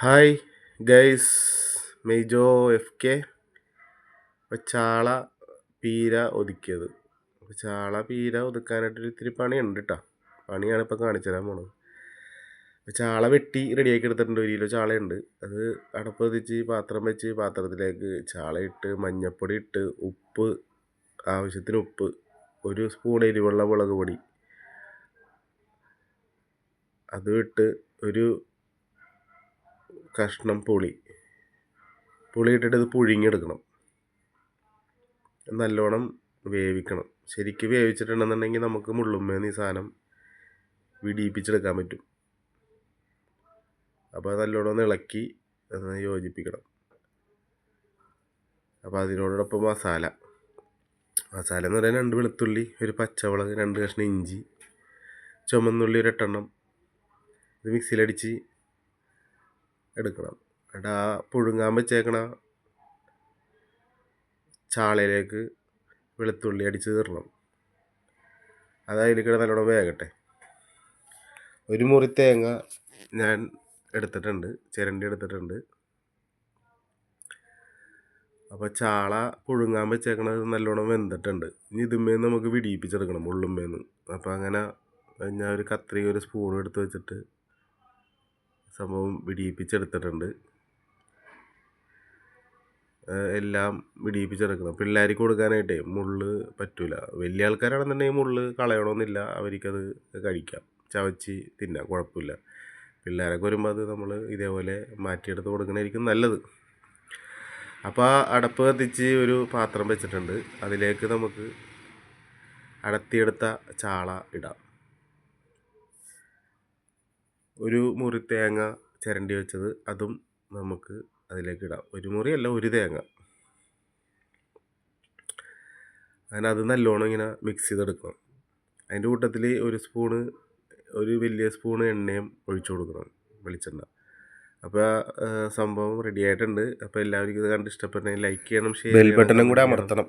Hi guys മെയ്ജോ F K ചാള പീര ഒതുക്കിയത്. ചാള പീര ഒതുക്കാനായിട്ടൊരു ഇത്തിരി പണിയുണ്ട് കേട്ടോ പണിയാണ് ഇപ്പോൾ കാണിച്ചു തരാൻ പോണത്. ചാള വെട്ടി റെഡിയാക്കി എടുത്തിട്ടുണ്ട്. ഒരു കിലോ ചാളയുണ്ട്. അത് അടപ്പ് കത്തിച്ച് പാത്രം വെച്ച് പാത്രത്തിലേക്ക് ചാള ഇട്ട് മഞ്ഞൾപ്പൊടി ഇട്ട് ഉപ്പ് ആവശ്യത്തിന് ഉപ്പ് ഒരു സ്പൂൺ എരിവെള്ള മുളക് പൊടി. അതും ഇട്ട് ഒരു കഷ്ണം പുളി. പുളി ഇട്ടിട്ട് ഇത് പുഴുങ്ങിയെടുക്കണം. നല്ലോണം വേവിക്കണം. ശരിക്ക് വേവിച്ചിട്ടുണ്ടെന്നുണ്ടെങ്കിൽ നമുക്ക് മുള്ളുമ്മേന്ന് ഈ സാധനം വിടിയിപ്പിച്ചെടുക്കാൻ പറ്റും. അപ്പോൾ നല്ലോണം ഒന്ന് ഇളക്കി യോജിപ്പിക്കണം. അപ്പോൾ അതിനോടൊപ്പം മസാല. മസാല എന്ന് പറയാൻ രണ്ട് വെളുത്തുള്ളി ഒരു പച്ചമുളക് രണ്ട് കഷ്ണം ഇഞ്ചി ചുമന്നുള്ളി ഒരു എട്ടെണ്ണം ഇത് മിക്സിയിലടിച്ച് എടുക്കണം. എന്നിട്ട് ആ പുഴുങ്ങാൻ വെച്ചേക്കണ ചാളയിലേക്ക് വെളുത്തുള്ളി അടിച്ച് തീർണം. അത് അതിലേക്ക് നല്ലോണം വേകട്ടെ. ഒരു മുറി തേങ്ങ ഞാൻ എടുത്തിട്ടുണ്ട് ചിരണ്ടി എടുത്തിട്ടുണ്ട്. അപ്പോൾ ചാള പുഴുങ്ങാൻ വെച്ചേക്കണത് നല്ലോണം വെന്തിട്ടുണ്ട്. ഇനി ഇതുമേന്ന് നമുക്ക് വിടിയിപ്പിച്ചെടുക്കണം ഉള്ളുമേന്ന് അപ്പോൾ അങ്ങനെ ഞാൻ ഒരു കത്രിക ഒരു സ്പൂൺ എടുത്ത് വെച്ചിട്ട് സംഭവം വിടിയിപ്പിച്ചെടുത്തിട്ടുണ്ട്. എല്ലാം വിടിയിപ്പിച്ചെടുക്കണം. പിള്ളേർക്ക് കൊടുക്കാനായിട്ടേ മുള്ള് പറ്റൂല. വലിയ ആൾക്കാരാണെന്നുണ്ടെങ്കിൽ മുള്ള് കളയണമെന്നില്ല. അവർക്കത് കഴിക്കാം. ചവച്ച് തിന്നാം. കുഴപ്പമില്ല. പിള്ളേരൊക്കെ വരുമ്പോൾ അത് നമ്മൾ ഇതേപോലെ മാറ്റിയെടുത്ത് കൊടുക്കണമായിരിക്കും നല്ലത്. അപ്പോൾ അടപ്പ് കത്തിച്ച് ഒരു പാത്രം വെച്ചിട്ടുണ്ട്. അതിലേക്ക് നമുക്ക് അടത്തിയെടുത്ത ചാള ഇടാം. ഒരു മുറി തേങ്ങ ചിരണ്ടി വെച്ചത് അതും നമുക്ക് അതിലേക്ക് ഇടാം. ഒരു മുറിയല്ല ഒരു തേങ്ങ. അങ്ങനെ അത് നല്ലോണം ഇങ്ങനെ മിക്സ് ചെയ്തെടുക്കണം. അതിന്റെ കൂട്ടത്തിൽ ഒരു സ്പൂണ് ഒരു വലിയ സ്പൂണ് എണ്ണയും ഒഴിച്ചു കൊടുക്കണം വെളിച്ചെണ്ണ. അപ്പോൾ സംഭവം റെഡി ആയിട്ടുണ്ട്. അപ്പോൾ എല്ലാവർക്കും ഇത് കണ്ട് ഇഷ്ടപ്പെട്ടെങ്കിൽ ലൈക്ക് ചെയ്യണം ഷെയർ ബെൽ ബട്ടണും കൂടെ അമർത്തണം.